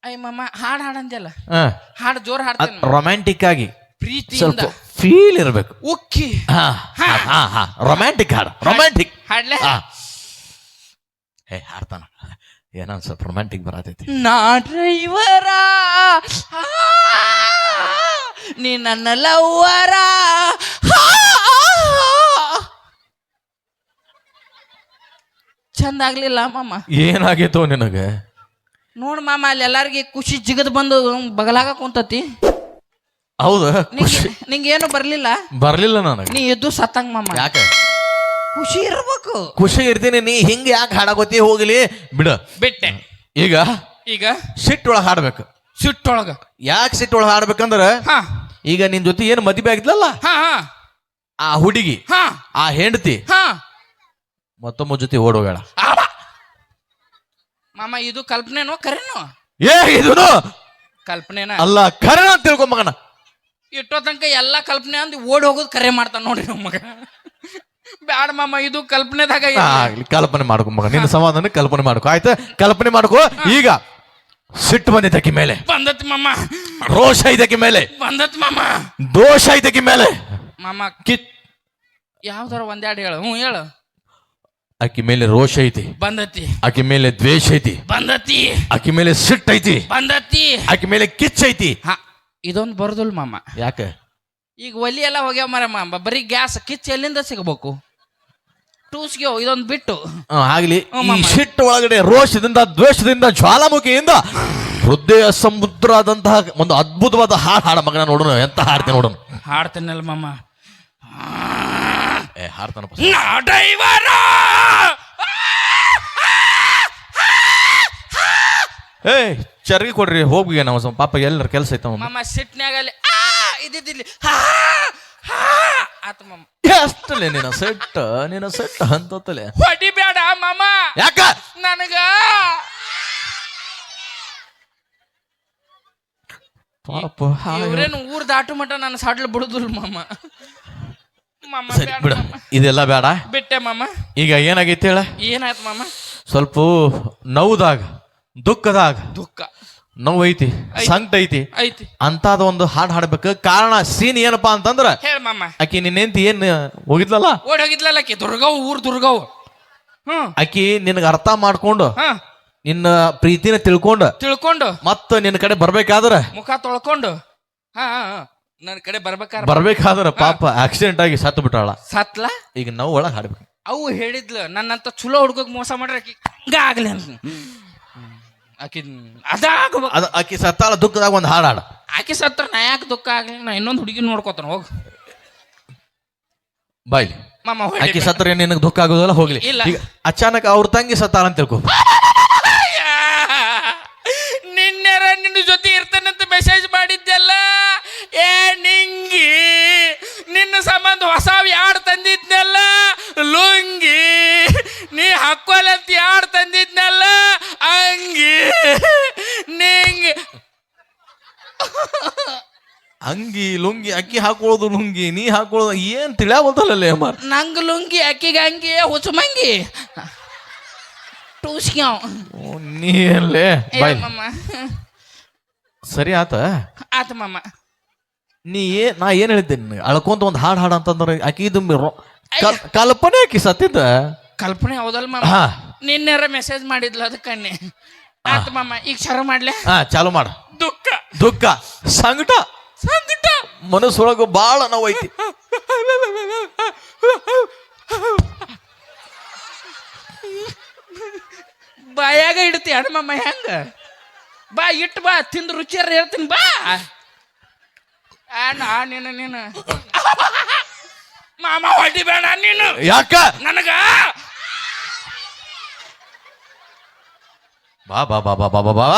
ಅಯ್ಯ ಮಾಮ ಹಾಡ್ ಹಾಡಂದ್ಯಲ್ಲ ಆ, ಹಾಡ್ ಜೋರ್ ಹಾಡ್ ಹಾಡ್ತೇನೆ ರೊಮ್ಯಾಂಟಿಕ್ ಆಗಿ. ಪ್ರೀತಿಯಿಂದ. ಸ್ವಲ್ಪ ಫೀಲ್ ಇರ್ಬೇಕು. ಉಕ್ಕಿ. ಹಾ ಹಾ. ಹಾ ರೊಮ್ಯಾಂಟಿಕ್ ಹಾಡು ರೊಮ್ಯಾಂಟಿಕ್ ಹಾಡ್ಲೆ? ಹಾ ಏ ಹಾಡ್ತಾನ. ಏನೋ ಒಂದ್ ಸ್ವಲ್ಪ ರೊಮ್ಯಾಂಟಿಕ್ ಬರತೈತಿ. ನಾ ಡ್ರೈವರ ನೀ ನನ್ನ ಲವ್ವರ ಚಂದ ಆಗ್ಲಿಲ್ಲ ಮಾಮ. ಏನಾಗಿತ್ತು ನಿನಗೆ? ನೋಡ್ ಮಾಮ ಅಲ್ಲಿ ಎಲ್ಲಾರ್ಗಿ ಖುಷಿ ಜಿಗದ್ ಬಂದು ಬಗಲಾಗ ಕುಂತತಿ. ಹೌದು? ಖುಷಿ. ನಿಂಗೆ ನಿಂಗೇನು ಬರ್ಲಿಲ್ಲ? ಬರ್ಲಿಲ್ಲ ನನಗೆ. ನೀ ಎದ್ದು ಸತ್ತಂಗ ಮಾಮ. ಯಾಕೆ? ಖುಷಿ ಇರ್ಬೇಕು. ಖುಷಿ ಇರ್ತೀನಿ ನೀ ಹಿಂಗೆ ಯಾಕೆ ಹಾಡಾಗೋತಿ ಹೋಗ್ಲಿ. ಬಿಡ. ಬಿಟ್ಟೆ. ಈಗ ಈಗ? ಸಿಟ್ಟೊಳಗೆ ಹಾಡ್ಬೇಕು. ಸಿಟ್ಟೊಳಗ. ಯಾಕೆ ಸಿಟ್ಟೊಳಗೆ ಹಾಡ್ಬೇಕಂದ್ರ? ಹಾ. ಈಗ ನಿನ್ ಜೊತೆ ಏನು ಮದುವೆ ಆಗಿದ್ಲಲ್ಲ? ಹಾ ಹಾ. ಆ ಹುಡುಗಿ ಹಾ. ಆ ಹೆಂಡತಿ ಹಾ. ಮತ್ತೊಮ್ಮ ಜೊತೆ ಓಡೋಗಳ! ಮಾಮ ಇದು ಕಲ್ಪನೆನೋ ಕರೆನೋ? ಏ ಇದನು? ಕಲ್ಪನೆನ? ಅಲ್ಲ ಕರೆನ ತಿಳ್ಕೊ ಮಗನ. ಇಟ್ಟೋ ತನಕ ಎಲ್ಲ ಕಲ್ಪನೆ ಅಂದ್ ಓಡಿ ಹೋಗೋದು ಕರೆ ಮಾಡ್ತಾನ ನೋಡಿ ನಮ್ಮ ಮಗ. ಬ್ಯಾಡ ಮಾಮ ಇದು ಕಲ್ಪನೆದಾಗ ಇಲ್ಲ. ಆಗ್ಲಿ ಕಲ್ಪನೆ ಮಾಡ್ಕೊ ಮಗ ನಿನ್ನ ಸಮಾಧಾನ ಕಲ್ಪನೆ ಮಾಡ್ಕೊ. ಆಯ್ತಾ? ಕಲ್ಪನೆ ಮಾಡ್ಕೊ. ಈಗ ಸಿಟ್ಟು ಬಂದಿದ್ದಕ್ಕೆ ಮೇಲೆ. ಬಂದತ್ ಮಾಮ. ರೋಷ ಇದಕ್ಕೆ ಮೇಲೆ. ಬಂದತ್ ಮಾಮ. ದೋಷ ಇದಕ್ಕೆ ಮೇಲೆ. ಮಾಮ ಕಿತ್. ಯಾವ್ದಾರ ಒಂದೆರಡು ಹೇಳು ಹ್ಞೂ ಹೇಳು. ಆಕಿ ಮೇಲೆ ರೋಷ ಐತಿ. ಬಂದತಿ. ಆಕಿ ಮೇಲೆ ದ್ವೇಷ ಐತಿ. ಬಂದತಿ. ಆಕಿ ಮೇಲೆ ಸಿಟ್ಟು ಐತಿ. ಬಂದತಿ. ಆಕಿ ಮೇಲೆ ಕಿಚ್ಚ ಐತಿ. ಹಾ ಇದೊಂದು ಬರ್ದಲ್ ಮಾಮ. ಯಾಕೆ? ಈಗ ಒಲಿ ಎಲ್ಲ ಹೋಗ್ಯಾವ ಮರ ಮಾಮ ಬರೀ ಗ್ಯಾಸ್ ಕಿಚ್ಚ ಎಲ್ಲಿಂದ ಸಿಗಬೇಕು? ಟೂಸ್ಗೆ ಇದೊಂದು ಬಿಟ್ಟು. ಆ, ಆಗ್ಲಿ ಈ. ಸಿಟ್ಟು ಒಳಗಡೆ ರೋಷದಿಂದ ದ್ವೇಷದಿಂದ ಜ್ವಾಲಾಮುಖಿಯಿಂದ ಹೃದಯ ಸಮುದ್ರ ಆದಂತಹ ಒಂದು ಅದ್ಭುತವಾದ ಹಾಡು ಹಾಡ ಮಗನ ನೋಡೋಣ ಎಂತ ಹಾಡ್ತೀನಿ ನೋಡೋಣ. ಹಾಡ್ತೇನಲ್ಲ ಮಾಮ. ಏ ಹಾಡ್ತಾನಪ್ಪ. ನಾ ಏ ಚರ್ಗಿ ಕೊಡ್ರಿ ಹೋಗಿ ನಾವು ಸ್ವಲ್ಪ ಪಾಪ ಎಲ್ಲರ ಕೆಲಸ ಐತವ ಮಾಮ. ಸಿಟ್ನ್ಯಾಗ ಅಲ್ಲಿ ಆ ಇದ್ದಿದ್ದಿಲ್ಲಿ ಹಾ ಹಾ ಆತ ಮಾಮ ಅಷ್ಟಲ್ಲೇ ನಿನ್ನ ಸೆಟ್ ನಿನ್ನ ಸೆಟ್ ಅಂತಲೇ ಹೊಡಿಬೇಡ ಮಾಮ. ಯಾಕ? ನನಗ. ಪಾಪ ಇವ್ರೇನು ಊರ್ ದಾಟು ಮಟ ನನ್ನ ಸಾಡ್ಲು ಬಿಡುದಿಲ್ಲ ಮಾಮ. ಮಾಮ ಸರಿ ಬ್ಯಾಡ ಬಿಡ. ಮಾಮ. ಇದೆಲ್ಲ ಬೇಡ ಬಿಟ್ಟೆ ಮಾಮ. ಈಗ ಏನಾಗೈತೆ ಹೇಳ? ಏನಾಯ್ತು ಮಾಮ? ಸ್ವಲ್ಪ ನೋವುದಾಗ ದುಃಖದಾಗ. ದುಃಖ. ನೋವು ಐತಿ ಸಂಕಟ ಐತಿ. ಐತಿ. ಅಂತಾದ ಒಂದು ಹಾಡು ಹಾಡ್ಬೇಕು. ಕಾರಣ ಸೀನ್ ಏನಪ್ಪಾ ಅಂತಂದ್ರ ಹೇಳ ಮಾಮ. ಆಕಿ ನಿನ್ನೆಂತಿ ಏನ್ ಹೋಗಿದ್ಲಲ್ಲ? ಓಡಿ ಹೋಗಿದ್ಲಲ್ಲ ಆಕಿ? ದುರ್ಗವ್ ಊರ್ ದುರ್ಗವ್ ಹ್ಮ್. ಆಕಿ ನಿನಗೆ ಅರ್ಥ ಮಾಡ್ಕೊಂಡು ಹಾ. ನಿನ್ನ ಪ್ರೀತಿನ ತಿಳ್ಕೊಂಡು ತಿಳ್ಕೊಂಡು. ಮತ್ತ ನಿನ್ನ ಕಡೆ ಬರ್ಬೇಕಾದ್ರ ಮುಖ ತೊಳ್ಕೊಂಡು. ಹಾ. ನನ್ನ ಕಡೆ ಬರ್ಬೇಕಾರ ಬರ್ಬೇಕಾದ್ರ ಪಾಪ ಆಕ್ಸಿಡೆಂಟ್ ಆಗಿ ಸತ್ತು ಬಿಟ್ಟಾಳ ಸತ್ಲ? ಈಗ ನಾವು ಒಳಗ್ ಹಾಡ್ಬೇಕು. ಅವು ಹೇಳಿದ್ಲು ನನ್ನಂತ ಚಲೋ ಹುಡ್ಗಕ್ ಮೋಸ ಮಾಡ್ರಿ ಆಕಿ ಹಂಗ ಆಗ್ಲಿ ಅಂತ. ಆಕಿ ಅದಾಗ ಅದ ಆಕಿ ಸತ್ತಾಳ ದುಃಖದಾಗ ಒಂದು ಹಾಡು ಹಾಡ ಆಕಿ ಸತ್ರ ನಾ ಯಾಕೆ ದುಃಖ ಆಗ್ಲಿ? ನಾ ಇನ್ನೊಂದು ಹುಡುಗಿ ನೋಡ್ಕೋತಾನ ಹೋಗ್. ಬಾಯ್ಲಿ ಮಾಮ ಹೊಡಿ ಆಕಿ ಸತ್ರ ನಿನಗೆ ದುಃಖ ಆಗೋದಲ್ಲ ಹೋಗ್ಲಿ. ಇಲ್ಲ. ಈಗ ಅಚಾನಕ್ ಅವ್ರ ತಂಗಿ ಸತ್ತಾಳ ಅಂತ ತಿಳ್ಕೊ. ಸಂಬಂಧ ಹೊಸ ಯಾರು ತಂದಿದ್ನಲ್ಲ? ಲುಂಗಿ ನೀ ಹಕ್ಕೋಲಂತ ಯಾರು ತಂದಿದ್ನಲ್ಲ? ಅಂಗಿ ನಿಂಗಿ. ಅಂಗಿ ಲುಂಗಿ ಅಕ್ಕಿ ಹಾಕೊಳ್ಳೋದು ಲುಂಗಿ ನೀ ಹಾಕೊಳ್ಳೋದು ಏನ್ ತಿಳಿಯಾವಲ್ದಲ್ಲೇ ಅಮ್ಮ? ನಂಗ್ ಲುಂಗಿ ಅಕ್ಕಿಗೆ ಅಂಗಿ ಟೂಸ್ಕ್ಯಾವ್ ನೀ ಸರಿ ಆತ? ಆತ ಮಮ್ಮ ನೀ ಏ ನಾ ಏನ್ ಹೇಳಿದ್ದೀನಿ ಅಳ್ಕೊಂತ ಒಂದು ಹಾಡು ಹಾಡು ಅಂತಂದ್ರೆ ಆಕಿ ಇದು ರೋ- ಕಲ್- ಕಲ್ಪನೆ ಆಕಿ ಸತ್ತಿದ್ದ ಕಲ್ಪನೆ ಹೌದಲ್ ಮಾಮ? ಹಾ. ನಿನ್ನೆರ ಮೆಸೇಜ್ ಮಾಡಿದ್ಲ ಅದಕ್ಕೆ ಆತ ಮಮ್ಮ ಈಗ ಶರ ಮಾಡ್ಲೆ? ಹಾ ಚಾಲು ಮಾಡ. ದುಃಖ. ದುಃಖ. ಸಂಕಟ. ಸಂಕಟ. ಮನಸ್ಸೊಳಗ ಬಾಳ ನೋವೈತಿ. ಬಾಯಾಗ ಇಡ್ತಿ ಹಣಮಮ್ಮ ಹೆಂಗ? ಬಾ ಇಟ್ಟು ಬಾ ತಿಂದು ರುಚಿಯಾರ ಹೇಳ್ತೀನಿ ಬಾ. ನಾ ನೀನು ನೀನು. ಮಾಮ ಹೊಡಿಬೇಡ ನೀನು. ಯಾಕ? ನನಗ. ಬಾ ಬಾ ಬಾ ಬಾ ಬಾ ಬಾ ಬಾ.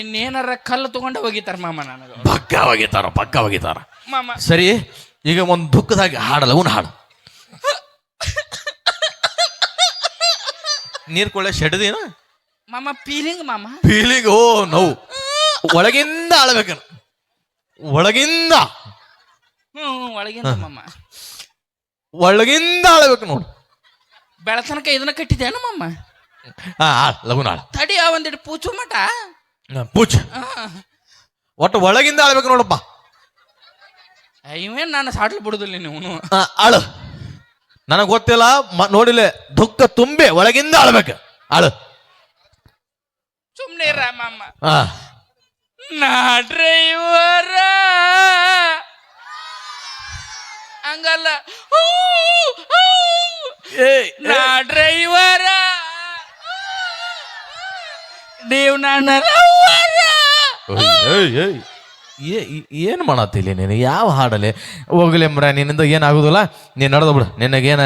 ಇನ್ನೇನಾರ ಕಲ್ಲು ತಗೊಂಡ ಹೋಗಿತಾರ ಮಾಮ ನನಗ. ಪಕ್ಕ ಒಗಿತಾರ ಪಕ್ಕ ಒಗಿತಾರ ಮಾಮ. ಸರಿ ಈಗ ಒಂದು ದುಃಖದಾಗ ಹಾಡಲ್ಲ ಉನ್ ಹಾಡು. ನೀರ್ ಕೊಳ್ಳೆ ಶೆಡದೇನ ಮಾಮ ಫೀಲಿಂಗ್ ಮಾಮ. ಫೀಲಿಂಗ್ ಓ ನೋವು. ಒಳಗಿಂದ ಆಳ್ಬೇಕ ಒಳಗಿಂದ. ಹ್ಞೂ, ಒಳಗಿಂದ ಮಮ್ಮ ಒಳಗಿಂದ ಆಳ್ಬೇಕು ನೋಡು. ಬೆಳತನಕ ಇದನ್ನ ಕಟ್ಟಿದ್ದೇನು ಮಮ್ಮ ಹಾ ಆಳ್ ಲಗುನ ಆಳ. ತಡಿ ಆ ಒಂದಿಟ್ಟು ಪೂಚು ಮಟ ಪೂಚ. ಆ, ಒಟ್ಟು ಒಳಗಿಂದ ಆಳ್ಬೇಕು ನೋಡಪ್ಪ. ಇವೇನ್ ನಾನು ಸಾಟ್ಲು ಬಿಡುದಿಲ್ಲ ನೀವು ಆ, ಆಳು. ನನಗೆ ಗೊತ್ತಿಲ್ಲ ಮ- ನೋಡಿಲ್ಲ ದುಃಖ ತುಂಬೆ ಒಳಗಿಂದ ಆಳ್ಬೇಕು. ಆಳು. ಸುಮ್ನೆ ಇರ ಮಮ್ಮ ಹಾ. ನಾ ಡ್ರೈವರ ಹಂಗಲ್ಲ. ನಾ ಡ್ರೈವರ ನೀವು ನನ್ನ ಲವ್ವರ. ಏ- ಏನ್ ಮಾಡತ್ತಿಲ್ಲ ನೀನು? ಯಾವ ಹಾಡಲ್ಲಿ? ಹೋಗ್ಲಿ ಮರ ನಿನ್ನಿಂದ ಏನಾಗುದಿಲ್ಲ? ನೀನು ನಡೆದು ಬಿಡು. ನಿನಗೇನ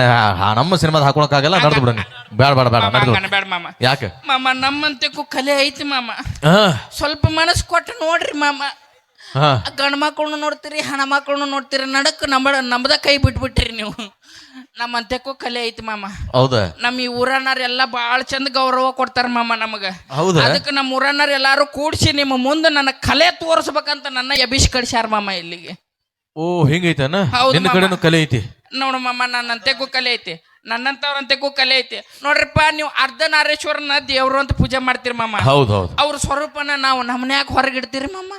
ನಮ್ಮ ಸಿನಿಮಾದ ಹಾಕೊಳಕ್ಕಾಗಲ್ಲ ನಡೆದು ಬಿಡು ನೀ ಬೇಡ ಬೇಡ ಬೇಡ ನಡೆದು ಬೇಡ. ಮಾಮ. ಯಾಕೆ? ಮಾಮ ನಮ್ಮಂತಕ್ಕೂ ಕಲೆ ಐತಿ ಮಾಮ. ಹಾಂ. ಸ್ವಲ್ಪ ಮನಸ್ಸು ಕೊಟ್ಟು ನೋಡ್ರಿ ಮಾಮ. ಹಾಂ. ಗಂಡು ಮಕ್ಕಳನ್ನು ನೋಡ್ತೀರಿ ಹಣ ಮಕ್ಕಳನ್ನು ನೋಡ್ತೀರಿ ನಡಕ್ ನಮ್ಮ ನಮ್ದ ಕೈ ಬಿಟ್ಬಿಟ್ರಿ ನೀವು. ನಮ್ಮ ಅಂತ್ಯಕ್ಕೂ ಕಲೆ ಐತಿ ಮಾಮ. ಹೌದಾ? ನಮ್ಮ ಈ ಊರನ್ನಾರ ಎಲ್ಲ ಭಾಳ ಚಂದ ಗೌರವ ಕೊಡ್ತಾರ ಮಾಮ ನಮಗ. ಹೌದಾ? ಅದಕ್ಕೆ ನಮ್ಮ ಊರನ್ನಾರ ಎಲ್ಲಾರು ಕೂಡ್ಸಿ ನಿಮ್ಮ ಮುಂದೆ ನನ್ನ ಕಲೆ ತೋರಿಸ್ಬೇಕಂತ ನನ್ನ ಎಬಿಸ್ ಕಳಿಸ್ಯಾರ ಮಾಮ ಇಲ್ಲಿಗೆ. ಓ ಹಿಂಗೈತನ? ಹೌದು ನಿನ್ನ ಮಾಮ. ಕಡೆನು ಕಲೆ ಐತಿ? ನೋಡು ಮಾಮ ನನ್ನಂತೆಗೂ ಕಲೆ ಐತಿ. ನನ್ನಂತವ್ರಂತೆಗೂ ಕಲೆ ಐತಿ. ನೋಡ್ರಿಪ್ಪ ನೀವು ಅರ್ಧನಾರೇಶ್ವರನ ದೇವ್ರು ಅಂತ ಪೂಜೆ ಮಾಡ್ತೀರಿ ಮಾಮ. ಹೌದು ಹೌದು. ಅವ್ರ ಸ್ವರೂಪನ ನಾವು ನಮ್ಮನ್ಯಾಗ ಹೊರಗಿಡ್ತೀರಿ ಮಾಮ.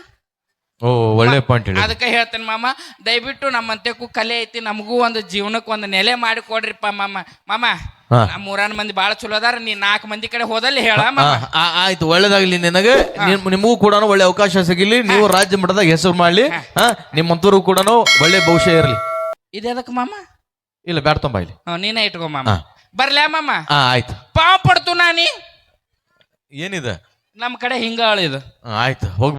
ಓ ಒಳ್ಳೆ ಪಾಯಿಂಟ್ ಹೇಳಿ. ಅದಕ್ಕೆ ಹೇಳ್ತೇನೆ ಮಾಮ ದಯವಿಟ್ಟು ನಮ್ಮಂತೆಕ್ಕೂ ಕಲೆ ಐತಿ ನಮಗೂ ಒಂದು ಜೀವನಕ್ಕೆ ಒಂದು ನೆಲೆ ಮಾಡಿ ಕೊಡ್ರಿಪ್ಪ ಮಾಮ. ಮಾಮ ಹಾ. ನಮ್ಮ ಊರನ್ ಮಂದಿ ಬಾಳ ಚಲೋ ಅದಾರ ನೀ ನಾಲ್ಕು ಮಂದಿ ಕಡೆ ಹೋದಲ್ಲಿ ಹೇಳ ಆ, ಮಾಮ. ಆ, ಆಯ್ತು ಒಳ್ಳೇದಾಗ್ಲಿ ನಿನಗೆ. ನಿಮ್- ನಿಮಗೂ ಕೂಡ ಒಳ್ಳೆ ಅವಕಾಶ ಸಿಗಲಿ ನೀವು ರಾಜ್ಯ ಮಟ್ಟದಾಗ ಹೆಸರು ಮಾಡಲಿ ಹಾ. ನಿಮ್ಮಂತವ್ರು ಕೂಡ ಒಳ್ಳೆ ಭವಿಷ್ಯ ಇರಲಿ. ಇದೆದಕ್ಕೆ ಮಾಮ? ಇಲ್ಲ ಬ್ಯಾಡ ತೊಂಬ ಇಲ್ಲಿ. ನೀನೇ ಇಟ್ಕೋ ಮಾಮ. ಹಾ. ಬರ್ಲ್ಯಾ ಮಾಮ. ಹಾ ಆಯ್ತು. ಪಾವ್ ಪಡ್ತು ನಾನಿ. ಏನಿದೆ? ನಮ್ಮ ಕಡೆ ಹಿಂಗ ಅಳಿದು ಆ, ಆಯ್ತು ಹೋಗಿ